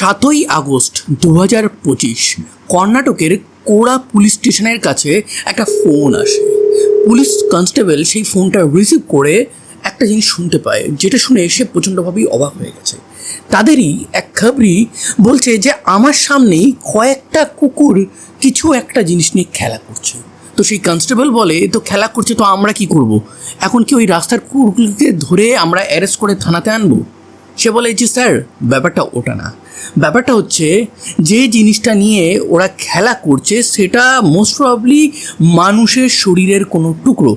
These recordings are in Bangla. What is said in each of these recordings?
সাতই আগস্ট দু হাজার পঁচিশ কর্ণাটকের কোড়া পুলিশ স্টেশনের কাছে একটা ফোন আসে। পুলিশ কনস্টেবল সেই ফোনটা রিসিভ করে একটা জিনিস শুনতে পায়, যেটা শুনে সে প্রচণ্ডভাবেই অবাক হয়ে গেছে। তাদেরই এক খাবরি বলছে যে, আমার সামনেই কয়েকটা কুকুর কিছু একটা জিনিস নিয়ে খেলা করছে। তো সেই কনস্টেবল বলে, তো খেলা করছে, তো আমরা কি করব? এখন কি ওই রাস্তার কুকুরগুলোকে ধরে আমরা অ্যারেস্ট করে থানাতে আনব? সে বলে যে স্যার, ব্যাপারটা ওটা না। ব্যাপারটা হচ্ছে, যে জিনিসটা নিয়ে ওরা খেলা করছে, সেটা মোস্ট প্রবলি মানুষের শরীরের কোনো টুকরো।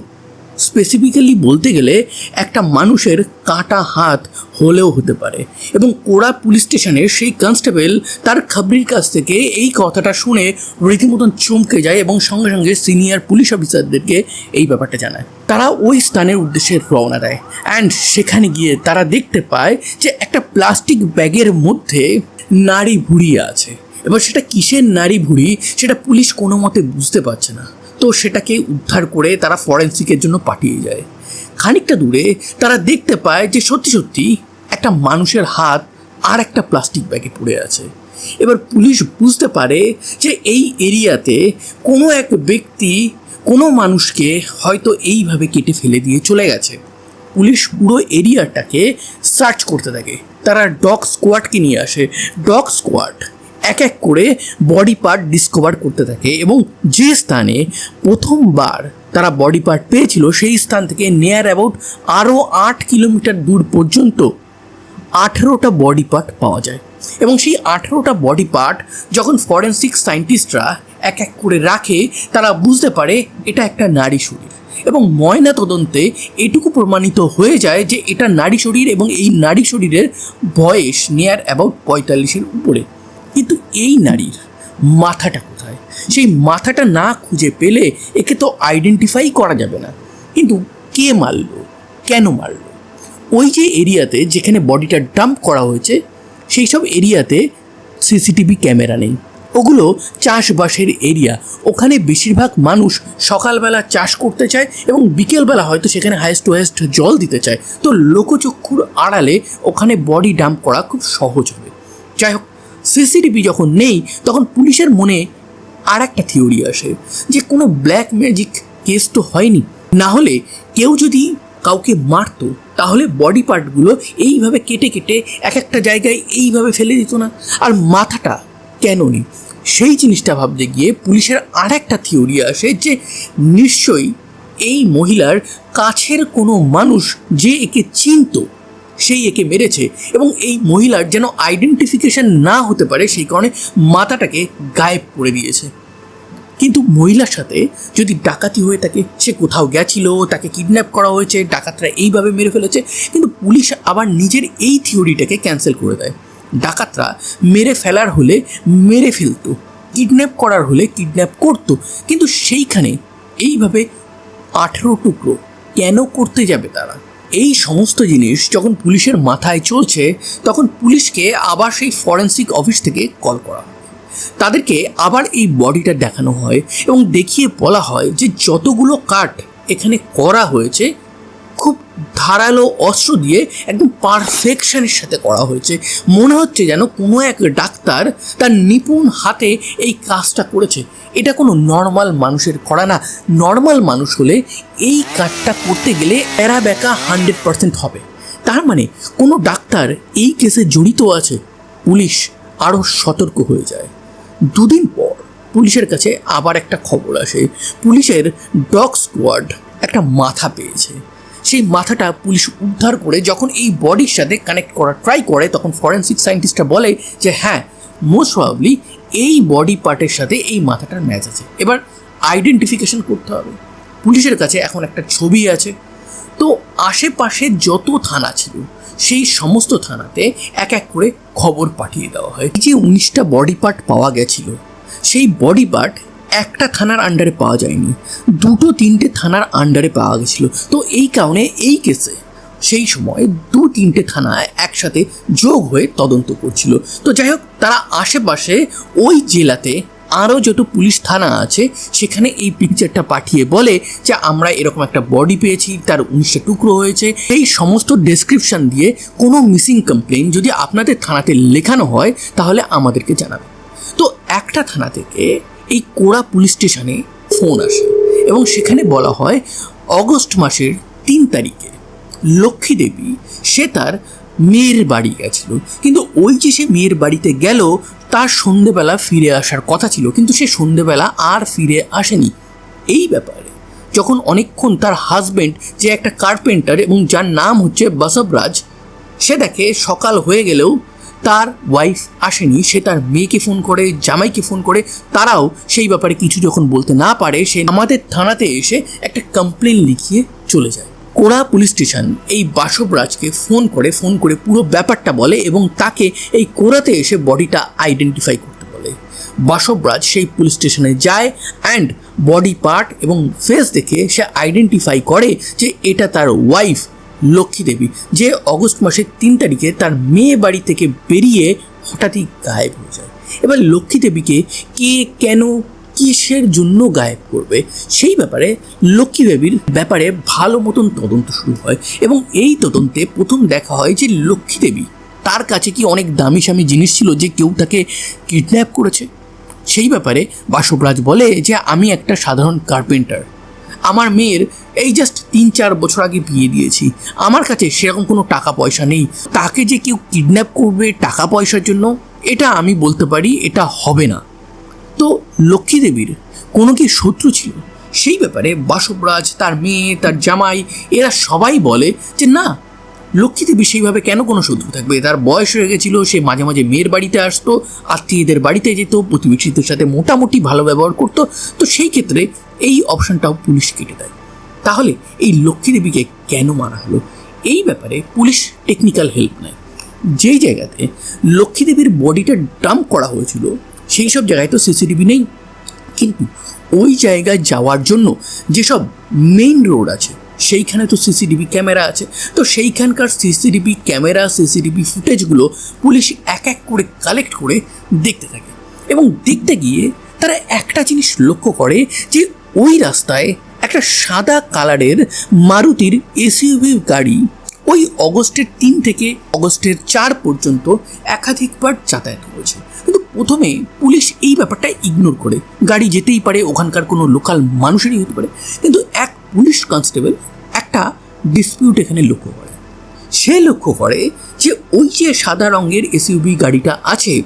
স্পেসিফিক্যালি বলতে গেলে একটা মানুষের কাটা হাত হলেও হতে পারে এবং কোড়া পুলিশ স্টেশনের সেই কনস্টেবল তার খাবরির কাছ থেকে এই কথাটা শুনে রীতিমতন চমকে যায় এবং সঙ্গে সঙ্গে সিনিয়র পুলিশ অফিসারদেরকে এই ব্যাপারটা জানায়। তারা ওই স্থানের উদ্দেশ্যে রওনা দেয় অ্যান্ড সেখানে গিয়ে তারা দেখতে পায় যে একটা প্লাস্টিক ব্যাগের মধ্যে নাড়ি ভুড়ি আছে। এবার সেটা কিসের নাড়ি ভুড়ি সেটা পুলিশ কোনো মতে বুঝতে পারছে না। তো সেটাকে উদ্ধার করে তারা ফরেন্সিকের জন্য পাঠিয়ে যায়। খানিকটা দূরে তারা দেখতে পায় যে সত্যি সত্যি একটা মানুষের হাত আর একটা প্লাস্টিক ব্যাগে পড়ে আছে। এবার পুলিশ বুঝতে পারে যে এই এরিয়াতে কোনো এক ব্যক্তি কোনো মানুষকে হয়তো এইভাবে কেটে ফেলে দিয়ে চলে গেছে। পুলিশ পুরো এরিয়াটাকে সার্চ করতে থাকে। তারা ডগ স্কোয়াডকে নিয়ে আসে। ডগ স্কোয়াড এক এক করে বডি পার্ট ডিসকভার করতে থাকে এবং যে স্থানে প্রথমবার তারা বডি পার্ট পেয়েছিল, সেই স্থান থেকে নিয়ার অ্যাবাউট আরও আট কিলোমিটার দূর পর্যন্ত আঠেরোটা বডি পার্ট পাওয়া যায়। এবং সেই আঠেরোটা বডি পার্ট যখন ফরেন্সিক সায়েন্টিস্টরা এক এক করে রাখে, তারা বুঝতে পারে এটা একটা নারী শরীর। এবং ময়না তদন্তে এটুকু প্রমাণিত হয়ে যায় যে এটা নারী শরীর এবং এই নারী শরীরের বয়স নিয়ার অ্যাবাউট পঁয়তাল্লিশের উপরে। কিন্তু এই নারীর মাথাটা কোথায়? সেই মাথাটা না খুঁজে পেলে একে তো আইডেন্টিফাই করা যাবে না। কিন্তু কে মারলো? কেন মারলো? ওই যে এরিয়াতে যেখানে বডিটা ডাম্প করা হয়েছে, সেই সব এরিয়াতে সিসিটিভি ক্যামেরা নেই। ওগুলো চাষবাসের এরিয়া। ওখানে বেশিরভাগ মানুষ সকালবেলা চাষ করতে চায় এবং বিকেলবেলা হয়তো সেখানে হায়েস্ট টু হাইস্ট জল দিতে চায়। তো লোকচক্ষুর আড়ালে ওখানে বডি ডাম্প করা খুব সহজ হবে। যাই হোক সিসিটিভি যখন নেই, তখন পুলিশের মনে আর একটা থিওরি আসে যে কোনো ব্ল্যাক ম্যাজিক কেস তো হয়নি। না হলে কেউ যদি কাউকে মারতো, তাহলে বডি পার্টগুলো এইভাবে কেটে কেটে এক একটা জায়গায় এইভাবে ফেলে দিত না। আর মাথাটা কেন নেই? সেই জিনিসটা ভাবতে গিয়ে পুলিশের আর একটা থিওরি আসে যে নিশ্চয়ই এই মহিলার কাছের কোনো মানুষ যে একে চিনতো সেই একে মেরেছে এবং এই মহিলার যেন আইডেন্টিফিকেশন না হতে পারে সেই কারণে মাথাটাকে গায়েব করে দিয়েছে। কিন্তু মহিলার সাথে যদি ডাকাতি হয়ে থাকে, সে কোথাও গেছিল, তাকে কিডন্যাপ করা হয়েছে, ডাকাতরা এইভাবে মেরে ফেলেছে, কিন্তু পুলিশ আবার নিজের এই থিওরিটাকে ক্যান্সেল করে দেয়। ডাকাতরা মেরে ফেলার হলে মেরে ফেলতো কিডন্যাপ করার হলে কিডন্যাপ করতো, কিন্তু সেইখানে এইভাবে আঠেরো টুকরো কেন করতে যাবে তারা? এই সমস্ত জিনিস যখন পুলিশের মাথায় চলছে, তখন পুলিশকে আবার সেই ফরেন্সিক অফিস থেকে কল করা হয়। তাদেরকে আবার এই বডিটা দেখানো হয় এবং দেখিয়ে বলা হয় যে যতগুলো কাট এখানে করা হয়েছে খুব ধারালো অস্ত্র দিয়ে একদম পারফেকশনের সাথে করা হয়েছে। মনে হচ্ছে যেন কোনো এক ডাক্তার তার নিপুণ হাতে এই কাজটা করেছে। এটা কোনো নর্মাল মানুষের করা না। নর্মাল মানুষ হলে এই কাজটা করতে গেলে এরা হান্ড্রেড পার্সেন্ট হবে। তার মানে কোনো ডাক্তার এই কেসে জড়িত আছে, পুলিশ আরও সতর্ক হয়ে যায়। দুদিন পর পুলিশের কাছে আবার একটা খবর আসে। পুলিশের ডগ স্কোয়াড একটা মাথা পেয়েছে। সেই মাথাটা পুলিশ উদ্ধার করে যখন এই বডির সাথে কানেক্ট করা ট্রাই করে, তখন ফরেন্সিক সায়েন্টিস্টরা বলে যে হ্যাঁ মোস্ট প্রবাবলি এই বডি পার্টের সাথে এই মাথাটার ম্যাচ আছে। এবার আইডেন্টিফিকেশন করতে হবে। পুলিশের কাছে এখন একটা ছবি আছে। তো আশেপাশে যত থানা ছিল, সেই সমস্ত থানাতে এক এক করে খবর পাঠিয়ে দেওয়া হয়। যে উনিশটা বডি পার্ট পাওয়া গেছিল, সেই বডি পার্ট একটা থানার আন্ডারে পাওয়া যায়নি। দুটো তিনটে থানার আন্ডারে পাওয়া গেছিল। তো এই কারণে এই কেসে সেই সময় দু তিনটে থানা একসাথে যোগ হয়ে তদন্ত করছিল। তো যাই হোক, তারা আশেপাশে ওই জেলাতে আরও যত পুলিশ থানা আছে, সেখানে এই পিকচারটা পাঠিয়ে বলে যে, আমরা এরকম একটা বডি পেয়েছি, তার উনিশটা টুকরো হয়েছে। এই সমস্ত ডেসক্রিপশন দিয়ে কোনো মিসিং কমপ্লেন যদি আপনাদের থানাতে লেখানো হয়, তাহলে আমাদেরকে জানাবে। তো একটা থানা থেকে এই কোড়া পুলিশ স্টেশনে ফোন আসে এবং সেখানে বলা হয়, অগস্ট মাসের তিন তারিখে লক্ষ্মী দেবী, সে তার মেয়ের বাড়ি গেছিল। কিন্তু ওই যে সে মেয়ের বাড়িতে গেল, তার সন্ধেবেলা ফিরে আসার কথা ছিল। কিন্তু সে সন্ধেবেলা আর ফিরে আসেনি। এই ব্যাপারে যখন অনেকক্ষণ তার হাজবেন্ড যে একটা কার্পেন্টার এবং যার নাম হচ্ছে বসবরাজ, সে দেখে সকাল হয়ে গেলেও তার ওয়াইফ আসেনি, সে তার মেয়েকে ফোন করে, জামাইকে ফোন করে, তারাও সেই ব্যাপারে কিছু যখন বলতে না পারে, সে আমাদের থানাতে এসে একটা কমপ্লেন লিখিয়ে চলে যায়। কোড়া পুলিশ স্টেশন এই বাসবরাজকে ফোন করে ফোন করে পুরো ব্যাপারটা বলে এবং তাকে এই কোড়াতে এসে বডিটা আইডেন্টিফাই করতে বলে। বাসবরাজ সেই পুলিশ স্টেশনে যায় অ্যান্ড বডি পার্ট এবং ফেস দেখে সে আইডেন্টিফাই করে যে এটা তার ওয়াইফ লক্ষ্মী দেবী, যে অগস্ট মাসের তিন তারিখে তার মেয়ে বাড়ি থেকে বেরিয়ে হঠাৎই গায়েব হয়ে যায়। এবার লক্ষ্মী দেবীকে কে, কেন, কিসের জন্য গায়েব করবে? সেই ব্যাপারে লক্ষ্মী দেবীর ব্যাপারে ভালো মতন তদন্ত শুরু হয় এবং এই তদন্তে প্রথম দেখা হয় যে লক্ষ্মী দেবী, তার কাছে কি অনেক দামি সামি জিনিস ছিল যে কেউ তাকে কিডন্যাপ করেছে? সেই ব্যাপারে বাসবরাজ বলে যে, আমি একটা সাধারণ কার্পেন্টার। আমার মেয়ের এই জাস্ট তিন, চার বছর আগে বিয়ে দিয়েছি। আমার কাছে সেরকম কোনো টাকা পয়সা নেই। তাকে যে কেউ কিডন্যাপ করবে টাকা পয়সার জন্য, এটা আমি বলতে পারি, এটা হবে না। তো লক্ষ্মী দেবীর কোনো কি শত্রু ছিল? সেই ব্যাপারে বাসবরাজ, তার মেয়ে, তার জামাই, এরা সবাই বলে যে না লক্ষ্মী দেবী সেইভাবে কেন কোনো শত্রু থাকবে? তার বয়স হয়ে গেছিল, সে মাঝে মাঝে মেয়ের বাড়িতে আসতো, আত্মীয়দের বাড়িতে যেত, প্রতিবেশীদের সাথে মোটামুটি ভালো ব্যবহার করতো। তো সেই ক্ষেত্রে এই অপশনটাও পুলিশ কেটে দেয়। তাহলে এই লক্ষ্মী দেবীকে কেন মারা হলো? এই ব্যাপারে পুলিশ টেকনিক্যাল হেল্প নেয়। যেই জায়গাতে লক্ষ্মী দেবীর বডিটা ডাম্প করা হয়েছিল, সেই সব জায়গায় তো সিসিটিভি নেই। কিন্তু ওই জায়গায় যাওয়ার জন্য যেসব মেইন রোড আছে সেইখানে তো সিসিটিভি ক্যামেরা আছে। তো সেইখানকার সিসিটিভি ক্যামেরা, সিসিটিভি ফুটেজগুলো পুলিশ এক এক করে কালেক্ট করে দেখতে থাকে। এবং দেখতে গিয়ে তারা একটা জিনিস লক্ষ্য করে যে ওই রাস্তায় একটা সাদা কালারের মারুতির এসইউভি গাড়ি ওই অগস্টের তিন থেকে অগস্টের চার পর্যন্ত একাধিকবার যাতায়াত করেছে। কিন্তু প্রথমে পুলিশ এই ব্যাপারটা ইগনোর করে। গাড়ি যেতেই পারে, ওখানকার কোনো লোকাল মানুষেরই হতে পারে। কিন্তু এক পুলিশ কনস্টেবল একটা ডিসপিউট এখানে লক্ষ্য করে। সে লক্ষ্য করে যে ওই যে সাদা রঙের এসইউভি গাড়িটা আছে,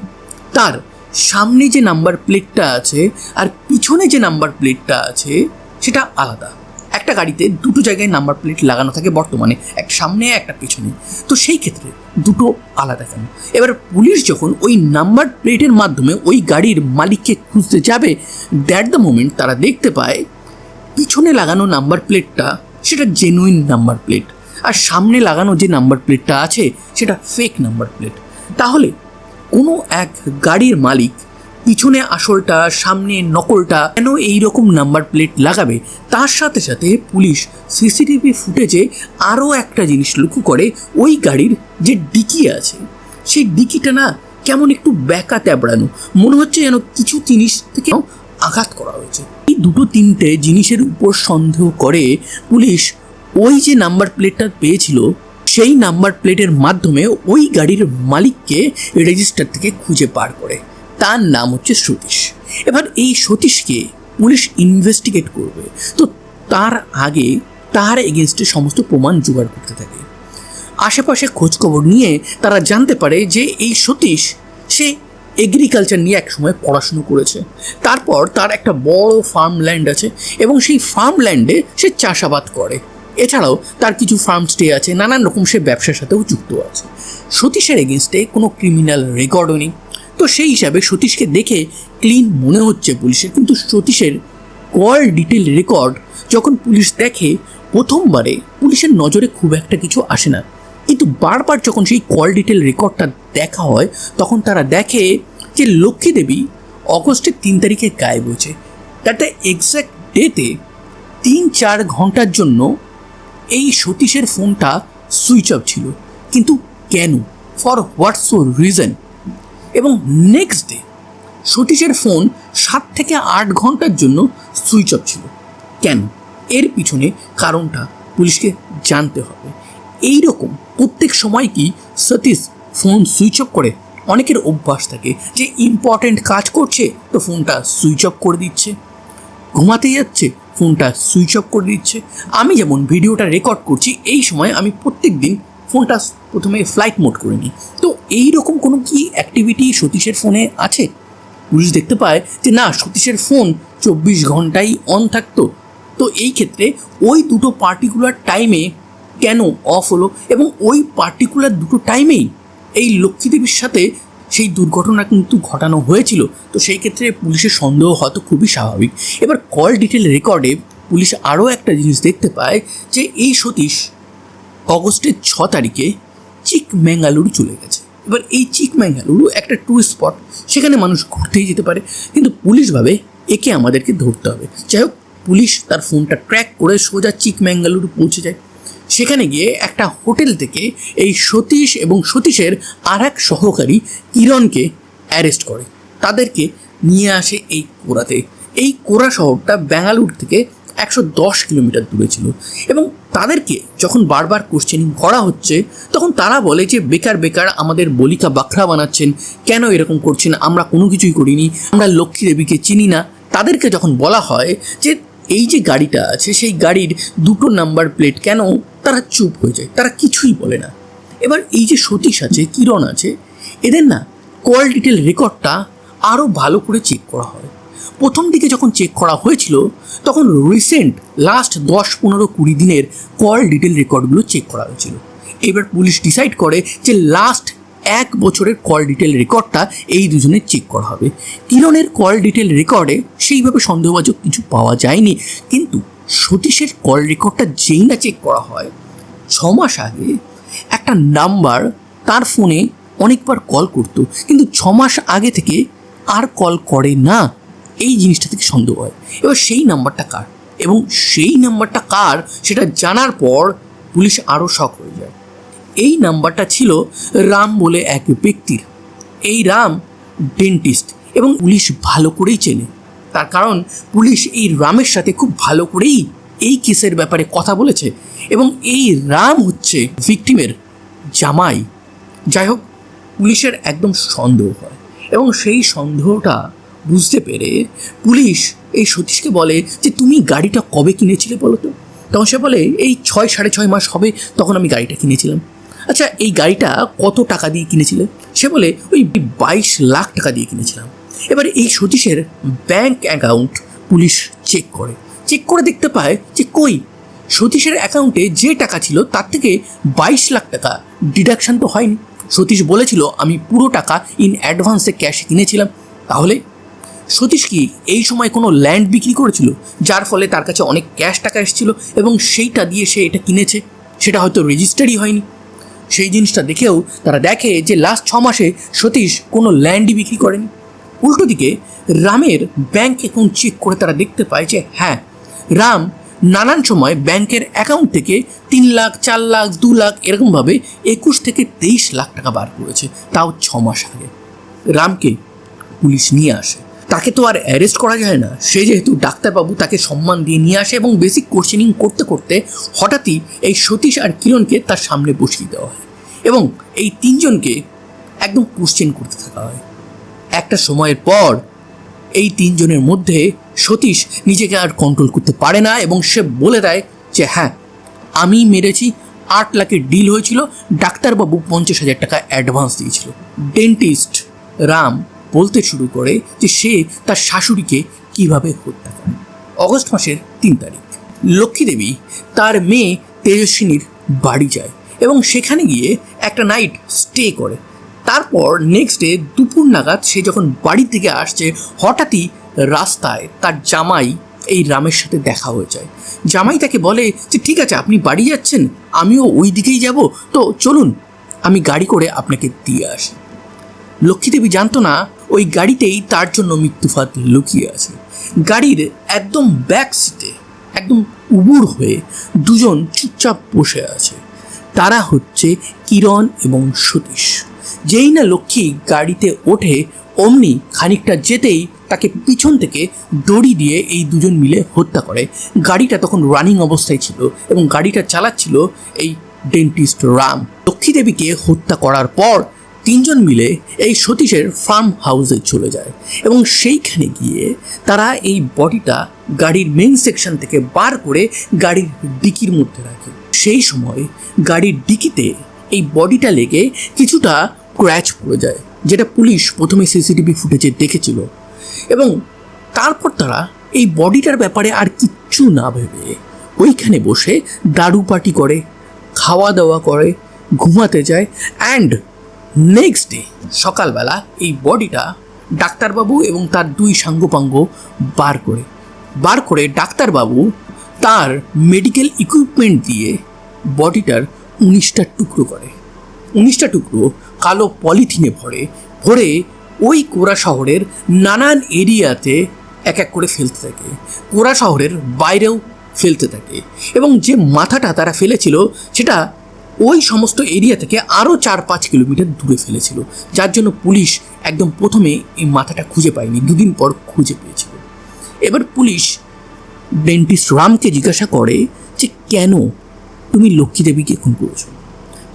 তার সামনে যে নাম্বার প্লেটটা আছে আর পিছনে যে নাম্বার প্লেটটা আছে, সেটা আলাদা। একটা গাড়িতে দুটো জায়গায় নাম্বার প্লেট লাগানো থাকে বর্তমানে একটা সামনে, একটা পিছনে। তো সেই ক্ষেত্রে দুটো আলাদা কেন? এবার পুলিশ যখন ওই নাম্বার প্লেটের মাধ্যমে ওই গাড়ির মালিককে খুঁজতে যাবে দ্যাট দ্য মোমেন্ট তারা দেখতে পায় পিছনে লাগানো নাম্বার প্লেটটা সেটা জেনুইন নাম্বার প্লেট আর সামনে লাগানো যে নাম্বার প্লেটটা আছে, সেটা ফেক নাম্বার প্লেট তাহলে, কোনো এক গাড়ির মালিক পিছনে আসলটা, সামনে নকলটা কেন এই রকম নাম্বার প্লেট লাগাবে? তার সাথে সাথে পুলিশ সিসিটিভি ফুটেজে আরও একটা জিনিস লক্ষ্য করে, ওই গাড়ির যে ডিকি আছে, সেই ডিকিটা না কেমন একটু ব্যাকা ট্যাবড়ানো মনে হচ্ছে যেন কিছু জিনিস থেকে আঘাত করা হয়েছে। দুটো তিনটে জিনিসের উপর সন্দেহ করে পুলিশ ওই যে নাম্বার প্লেটটা পেয়েছিল, সেই নাম্বার প্লেটের মাধ্যমে ওই গাড়ির মালিককে রেজিস্টার থেকে খুঁজে পার করে। তার নাম হচ্ছে সতীশ। এবার এই সতীশকে পুলিশ ইনভেস্টিগেট করবে। তো তার আগে তার এগেনস্টে সমস্ত প্রমাণ জোগাড় করতে থাকে। আশেপাশে খোঁজখবর নিয়ে তারা জানতে পারে যে এই সতীশ, সে এগ্রিকালচার নিয়ে একসময় পড়াশুনো করেছে। তারপর তার একটা বড় ফার্ম ল্যান্ড আছে এবং সেই ফার্ম ল্যান্ডে সে চাষাবাদ করে। এছাড়াও তার কিছু ফার্ম স্টে আছে, নানান রকম সে ব্যবসার সাথেও যুক্ত আছে। সতীশের এগেনস্টে কোনো ক্রিমিনাল রেকর্ডও নেই। তো সেই হিসাবে সতীশকে দেখে ক্লিন মনে হচ্ছে পুলিশের, কিন্তু সতীশের কল ডিটেল রেকর্ড যখন পুলিশ দেখে, প্রথমবারে পুলিশের নজরে খুব একটা কিছু আসে না। কিন্তু বারবার যখন সেই কল ডিটেল রেকর্ডটা দেখা হয়, তখন তারা দেখে যে লক্ষ্মী দেবী অগস্টের তিন তারিখে গায়েব হয়েছে। তাতে এক্স্যাক্ট ডেতে তিন চার ঘণ্টার জন্য এই সতীশের ফোনটা সুইচ অফ ছিল। কিন্তু কেন? ফর হোয়াটস রিজন এবং নেক্সট ডে সতীশের ফোন সাত থেকে আট ঘণ্টার জন্য সুইচ অফ ছিল। কেন? এর পিছনে কারণটা পুলিশকে জানতে হবে। এই রকম প্রত্যেক সময় কি সতীশ ফোন সুইচ অফ করে অনেকের অভ্যাস থাকে যে ইম্পর্ট্যান্ট কাজ করছে তো ফোনটা সুইচ অফ করে দিচ্ছে। ঘুমাতে যাচ্ছে, ফোনটা সুইচ অফ করে দিচ্ছে। আমি যেমন ভিডিওটা রেকর্ড করছি, এই সময় আমি প্রত্যেক দিন ফোনটা প্রথমে ফ্লাইট মোড করে নিই। তো এই রকম কোনো কি অ্যাক্টিভিটি সতীশের ফোনে আছে? পুলিশ দেখতে পায় যে না, সতীশের ফোন চব্বিশ ঘন্টাই অন থাকতো। তো এই ক্ষেত্রে ওই দুটো পার্টিকুলার টাইমে কেন অফ হলো এবং ওই পার্টিকুলার দুটো টাইমেই এই লক্ষ্মীদেবীর সাথে সেই দুর্ঘটনা কিন্তু ঘটানো হয়েছিল। তো সেই ক্ষেত্রে পুলিশের সন্দেহ হয়তো খুবই স্বাভাবিক। এবার কল ডিটেল রেকর্ডে পুলিশ আরও একটা জিনিস দেখতে পায় যে এই সতীশ অগস্টের ছ তারিখে চিকম্যাঙ্গালুরু চলে গেছে। এবার এই চিকম্যাঙ্গালুরু একটা ট্যুরিস্ট স্পট সেখানে মানুষ ঘুরতেই যেতে পারে। কিন্তু পুলিশ ভাবে একে আমাদেরকে ধরতে হবে। যাই হোক, পুলিশ তার ফোনটা ট্র্যাক করে সোজা চিক চিকম্যাঙ্গালুরু পৌঁছে যায়। সেখানে গিয়ে একটা হোটেল থেকে এই সতীশ এবং সতীশের আর এক সহকারী কিরণকে অ্যারেস্ট করে। তাদেরকে নিয়ে আসে এই কোরাতে। এই কোরা শহরটা ব্যাঙ্গালুর থেকে একশো দশ কিলোমিটার দূরে ছিল এবং তাদেরকে যখন বারবার কোশ্চেনিং করা হচ্ছে, তখন তারা বলে যে, বেকার বেকার, আমাদের বলিকা বাখরা বানাচ্ছেন। কেন এরকম করছেন? আমরা কোনো কিছুই করিনি। আমরা লক্ষ্মী দেবীকে চিনি না। তাদেরকে যখন বলা হয় যে, এই যে গাড়িটা আছে, সেই গাড়ির দুটো নাম্বার প্লেট কেন তারা চুপ হয়ে যায়, তারা কিছুই বলে না। এবার এই যে সতীশ আছে, কিরণ আছে, এদের না কল ডিটেল রেকর্ডটা আরও ভালো করে চেক করা হয়। প্রথম দিকে যখন চেক করা হয়েছিল, তখন রিসেন্ট লাস্ট দশ, পনেরো, কুড়ি দিনের কল ডিটেল রেকর্ডগুলো চেক করা হয়েছিল। এবার পুলিশ ডিসাইড করে যে লাস্ট এক বছরের কল ডিটেল রেকর্ডটা এই দুজনের চেক করা হবে। কিরণের কল ডিটেল রেকর্ডে সেইভাবে সন্দেহবাচক কিছু পাওয়া যায়নি, কিন্তু সতীশের কল রেকর্ডটা যেই না চেক করা হয় ছ মাস আগে একটা নাম্বার তার ফোনে অনেকবার কল করতো, কিন্তু ছ মাস আগে থেকে আর কল করে না। এই জিনিসটা থেকে সন্দেহ হয়। এবার সেই নাম্বারটা কার? এবং সেই নাম্বারটা কার? সেটা জানার পর পুলিশ আরও শখ হয়ে যায়। এই নাম্বারটা ছিল রাম বলে এক ব্যক্তির। এই রাম ডেন্টিস্ট এবং পুলিশ ভালো করেই চেনে। তার কারণ পুলিশ এই রামের সাথে খুব ভালো করেই এই কেসের ব্যাপারে কথা বলেছে এবং এই রাম হচ্ছে ভিকটিমের জামাই। যাই হোক, পুলিশের একদম সন্দেহ হয় এবং সেই সন্দেহটা বুঝতে পেরে পুলিশ এই সতীশকে বলে যে, তুমি গাড়িটা কবে কিনেছিলে বলো তো? তখন সে বলে, এই ছয়, সাড়ে ছয় মাস হবে তখন আমি গাড়িটা কিনেছিলাম। আচ্ছা এই গাড়িটা কত টাকা দিয়ে কিনেছিলে? সে বলে, ওই বাইশ লাখ টাকা দিয়ে কিনেছিলাম। এবার এই সতীশের ব্যাংক অ্যাকাউন্ট পুলিশ চেক করে। চেক করে দেখতে পায় যে কই, সতীশের অ্যাকাউন্টে যে টাকা ছিল তার থেকে বাইশ লাখ টাকা ডিডাকশান তো হয়নি। সতীশ বলেছিল, আমি পুরো টাকা ইন অ্যাডভান্সে ক্যাশ কিনেছিলাম। তাহলে সতীশ কি এই সময় কোনো ল্যান্ড বিক্রি করেছিল, যার ফলে তার কাছে অনেক ক্যাশ টাকা এসেছিল এবং সেইটা দিয়ে সে এটা কিনেছে? সেটা হয়তো রেজিস্টারই হয়নি। সেই জিনিসটা দেখেও তারা দেখে যে লাস্ট ছ মাসে সতীশ কোনো ল্যান্ডই বিক্রি করেনি। উল্টো দিকে রামের ব্যাংক অ্যাকাউন্ট চেক করে তারা দেখতে পায় যে হ্যাঁ রাম নানান সময় ব্যাংকের অ্যাকাউন্ট থেকে তিন লাখ, চার লাখ, দু লাখ এরকমভাবে একুশ থেকে তেইশ লাখ টাকা বার করেছে, তাও ছ মাস আগে। রামকে পুলিশ নিয়ে আসে। তাকে তো আর অ্যারেস্ট করা যায় না। সে যেহেতু ডাক্তারবাবু তাকে সম্মান দিয়ে নিয়ে আসে এবং বেসিক কোশ্চেনিং করতে করতে হঠাৎই এই সতীশ আর কিরণকে তার সামনে বসিয়ে দেওয়া হয় এবং এই তিনজনকে একদম কোশ্চেন করতে থাকা হয়। একটা সময়ের পর এই তিনজনের মধ্যে সতীশ নিজেকে আর কন্ট্রোল করতে পারে না এবং সে বলে দেয় যে হ্যাঁ আমি মেরেছি, আট লাখের ডিল হয়েছিল, ডাক্তারবাবু পঞ্চাশ হাজার টাকা অ্যাডভান্স দিয়েছিল। ডেন্টিস্ট রাম বলতে শুরু করে যে, সে তার শাশুড়িকে কীভাবে হত্যা করে। অগস্ট মাসের তিন তারিখ। লক্ষ্মী দেবী তার মেয়ে তেজস্বিনীর বাড়ি যায় এবং সেখানে গিয়ে একটা নাইট স্টে করে। তারপর নেক্সট ডে দুপুর নাগাদ সে যখন বাড়ি থেকে আসছে, হঠাৎই রাস্তায় তার জামাই এই রামের সাথে দেখা হয়ে যায়। জামাই তাকে বলে যে, ঠিক আছে, আপনি বাড়ি যাচ্ছেন, আমিও ওই দিকেই যাব। তো চলুন, আমি গাড়ি করে আপনাকে দিয়ে আসি। লক্ষ্মীদেবী জানতো না, ওই গাড়িতেই তার জন্য মৃত্যুফাত লুকিয়ে আছে। গাড়ির একদম ব্যাক সিটে একদম উবুর হয়ে দুজন চুপচাপ বসে আছে। তারা হচ্ছে কিরণ এবং সতীশ। যেই না লক্ষ্মী গাড়িতে ওঠে, অমনি খানিকটা যেতেই তাকে পিছন থেকে দড়ি দিয়ে এই দুজন মিলে হত্যা করে। গাড়িটা তখন রানিং অবস্থায় ছিল এবং গাড়িটা চালাচ্ছিল এই ডেন্টিস্ট রাম। লক্ষ্মী দেবীকে হত্যা করার পর তিনজন মিলে এই সতীশের ফার্ম হাউসে চলে যায় এবং সেইখানে গিয়ে তারা এই বডিটা গাড়ির মেইন সেকশন থেকে বার করে গাড়ির ডিকির মধ্যে রাখে। সেই সময় গাড়ির ডিকিতে এই বডিটা লেগে কিছুটা ক্র্যাচ পড়ে যায়, যেটা পুলিশ প্রথমে সিসিটিভি ফুটেজে দেখেছিল। এবং তারপর তারা এই বডিটার ব্যাপারে আর কিচ্ছু না ভেবে ওইখানে বসে দারু পার্টি করে খাওয়া দাওয়া করে, ঘুমাতে যায় অ্যান্ড নেক্সট ডে সকালবেলা এই বডিটা ডাক্তারবাবু এবং তার দুই সাঙ্গপাঙ্গ বার করে। বার করে ডাক্তারবাবু তার মেডিকেল ইকুইপমেন্ট দিয়ে বডিটার উনিশটা টুকরো করে। উনিশটা টুকরো কালো পলিথিনে ভরে ভরে ওই কোরা শহরের নানান এরিয়াতে এক এক করে ফেলতে থাকে। কোরা শহরের বাইরেও ফেলতে থাকে এবং যে মাথাটা তারা ফেলেছিল সেটা ওই সমস্ত এরিয়া থেকে আরও চার পাঁচ কিলোমিটার দূরে ফেলেছিল, যার জন্য পুলিশ একদম প্রথমে এই মাথাটা খুঁজে পায়নি, দুদিন পর খুঁজে পেয়েছিল। এবার পুলিশ ডেন্টিস্ট রামকে জিজ্ঞাসা করে যে, কেন? তুমি লক্ষ্মী দেবীকে খুন করেছ?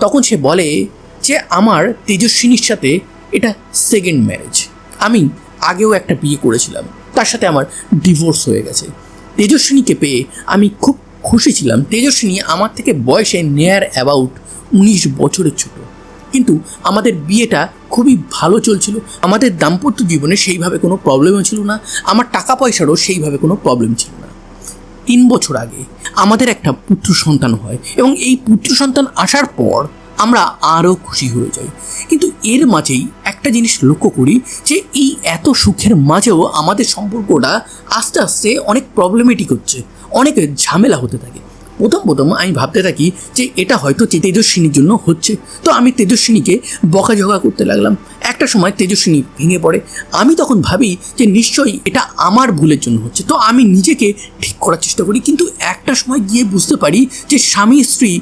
তখন সে বলে যে আমার তেজস্বিনীর সাথে এটা সেকেন্ড ম্যারেজ আমি আগেও একটা বিয়ে করেছিলাম, তার সাথে আমার ডিভোর্স হয়ে গেছে। তেজস্বিনীকে পেয়ে আমি খুব খুশি ছিলাম। তেজস্বিনী আমার থেকে বয়সে নেয়ার অ্যাবাউট উনিশ বছরের ছোট। কিন্তু আমাদের বিয়েটা খুবই ভালো চলছিল। আমাদের দাম্পত্য জীবনে সেইভাবে কোনো প্রবলেমও ছিল না। আমার টাকা পয়সারও সেইভাবে কোনো প্রবলেম ছিল না। তিন বছর আগে আমাদের একটা পুত্র সন্তান হয় এবং এই পুত্র সন্তান আসার পর আমরা আরও খুশি হয়ে যাই। কিন্তু এর মাঝেই একটা জিনিস লক্ষ্য করি যে এই এত সুখের মাঝেও আমাদের সম্পর্কটা আস্তে আস্তে অনেক প্রবলেমেটিক হচ্ছে, অনেক ঝামেলা হতে থাকে। প্রথম প্রথম আমি ভাবতে থাকি যে এটা হয়তো যে তেজস্বিনীর জন্য হচ্ছে। তো আমি তেজস্বিনীকে বকাঝকা করতে লাগলাম। একটা সময় তেজস্বিনী ভেঙে পড়ে। আমি তখন ভাবি যে নিশ্চয়ই এটা আমার ভুলের জন্য হচ্ছে। তো আমি নিজেকে ঠিক করার চেষ্টা করি। কিন্তু একটা সময় গিয়ে বুঝতে পারি যে স্বামী স্ত্রী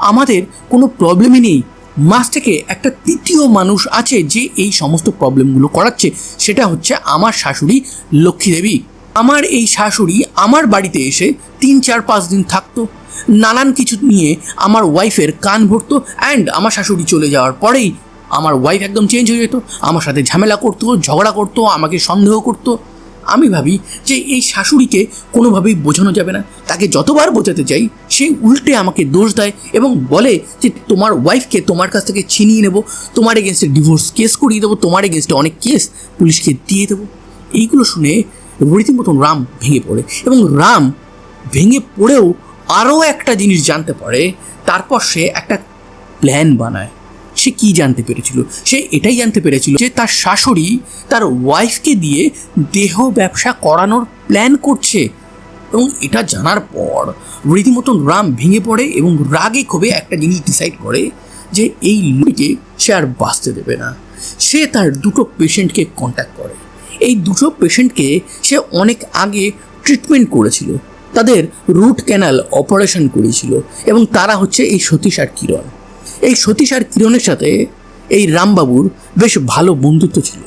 আমাদের কোনো প্রবলেমই নেই। মাস থেকে একটা তৃতীয় মানুষ আছে যে এই সমস্ত প্রবলেমগুলো করাচ্ছে। সেটা হচ্ছে আমার শাশুড়ি লক্ষ্মী দেবী আমার এই শাশুড়ি আমার বাড়িতে এসে তিন, চার, পাঁচ দিন থাকতো। নানান কিছু নিয়ে আমার ওয়াইফের কান ভরতো অ্যান্ড আমার শাশুড়ি চলে যাওয়ার পরেই আমার ওয়াইফ একদম চেঞ্জ হয়ে যেত। আমার সাথে ঝামেলা করতো, ঝগড়া করতো, আমাকে সন্দেহ করতো। আমি ভাবি যে এই শাশুড়িকে কোনোভাবেই বোঝানো যাবে না। তাকে যতবার বোঝাতে চাই, সে উল্টে আমাকে দোষ দেয় এবং বলে যে তোমার ওয়াইফকে তোমার কাছ থেকে ছিনিয়ে নেব, তোমার এগেনস্টে ডিভোর্স কেস করিয়ে দেবো, তোমার এগেনস্টে অনেক কেস পুলিশকে দিয়ে দেবো। এইগুলো শুনে রীতিমতন রাম ভেঙে পড়ে এবং রাম ভেঙে পড়েও আরও একটা জিনিস জানতে পারে, তারপর সে একটা প্ল্যান বানায়। সে কি জানতে পেরেছিল? সে এটাই জানতে পেরেছিল যে তার শাশুড়ি তার ওয়াইফকে দিয়ে দেহ ব্যবসা করানোর প্ল্যান করছে। এবং এটা জানার পর রীতিমতন রাম ভেঙে পড়ে এবং রাগে ক্ষোভে একটা জিনিস ডিসাইড করে যে এই লুইকে সে আর বাঁচতে দেবে না। সে তার দুটো পেশেন্টকে কন্ট্যাক্ট করে। এই দুটো পেশেন্টকে সে অনেক আগে ট্রিটমেন্ট করেছিল। তাদের রুট ক্যানাল অপারেশন করেছিল এবং তারা হচ্ছে এই সতীশ আর কিরণ। এই সতীশ আর কিরণের সাথে এই রামবাবুর বেশ ভালো বন্ধুত্ব ছিল।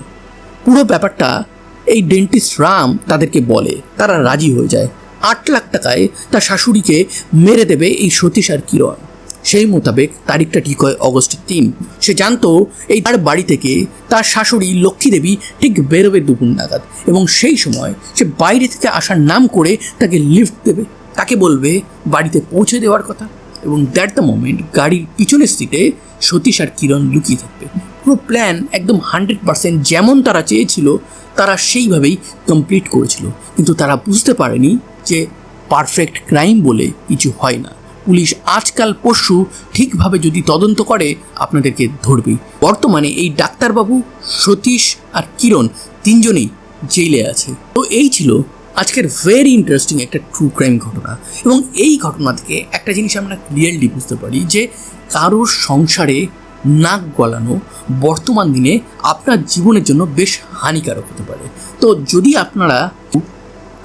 পুরো ব্যাপারটা এই ডেন্টিস্ট রাম তাদেরকে বলে, তারা রাজি হয়ে যায়। আট লাখ টাকায় তার শাশুড়িকে মেরে দেবে এই সতীশ আর কিরণ। সেই মোতাবেক তারিখটা ঠিক হয় অগস্টের তিন। সে জানতো এই তার বাড়ি থেকে তার শাশুড়ি লক্ষ্মী দেবী ঠিক বেরোবে দুপুর নাগাদ এবং সেই সময় সে বাইরে থেকে আসার নাম করে তাকে লিফট দেবে। তাকে বলবে, বাড়িতে পৌঁছে দেওয়ার কথা। এবং দ্যাট দ্য মোমেন্ট গাড়ির পিছনের সিটে সতীশ আর কিরণ লুকিয়ে থাকবে। পুরো প্ল্যান একদম হান্ড্রেড পার্সেন্ট যেমন তারা চেয়েছিল, তারা সেইভাবেই কমপ্লিট করেছিল। কিন্তু তারা বুঝতে পারেনি যে পারফেক্ট ক্রাইম বলে কিছু হয় না। পুলিশ আজকাল পরশু ঠিকভাবে যদি তদন্ত করে, আপনাদেরকে ধরবেই। বর্তমানে এই ডাক্তারবাবু, সতীশ আর কিরণ তিনজনেই জেলে আছে। তো এই ছিল আজকের ভেরি ইন্টারেস্টিং একটা ট্রু ক্রাইম ঘটনা। এবং এই ঘটনা থেকে একটা জিনিস আমরা ক্লিয়ারলি বুঝতে পারি যে, কারোর সংসারে নাক গলানো বর্তমান দিনে আপনার জীবনের জন্য বেশ হানিকারক হতে পারে। তো যদি আপনারা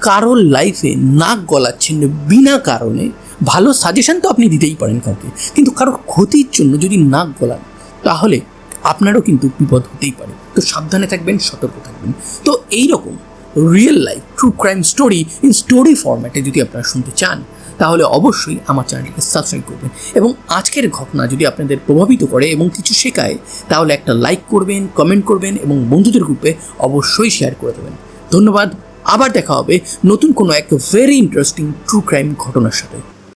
কারোর লাইফে নাক গলাচ্ছেন বিনা কারণে, ভালো সাজেশন তো আপনি দিতেই পারেন কাউকে। কিন্তু কারোর ক্ষতির জন্য যদি নাক গলান, তাহলে আপনারও কিন্তু বিপদ হতেই পারে। তো সাবধানে থাকবেন, সতর্ক থাকবেন। তো এই রকম real life true crime story in story ফরম্যাটে যদি আপনারা শুনতে চান, তাহলে অবশ্যই আমার চ্যানেলটিকে সাবস্ক্রাইব করবেন। এবং আজকের ঘটনা যদি আপনাদের প্রভাবিত করে এবং কিছু শেখায়, তাহলে একটা লাইক করবেন কমেন্ট করবেন এবং বন্ধুদের গ্রুপে অবশ্যই শেয়ার করে দেবেন। ধন্যবাদ, আবার দেখা হবে নতুন কোনো এক ভেরি ইন্টারেস্টিং ট্রু ক্রাইম ঘটনার সাথে।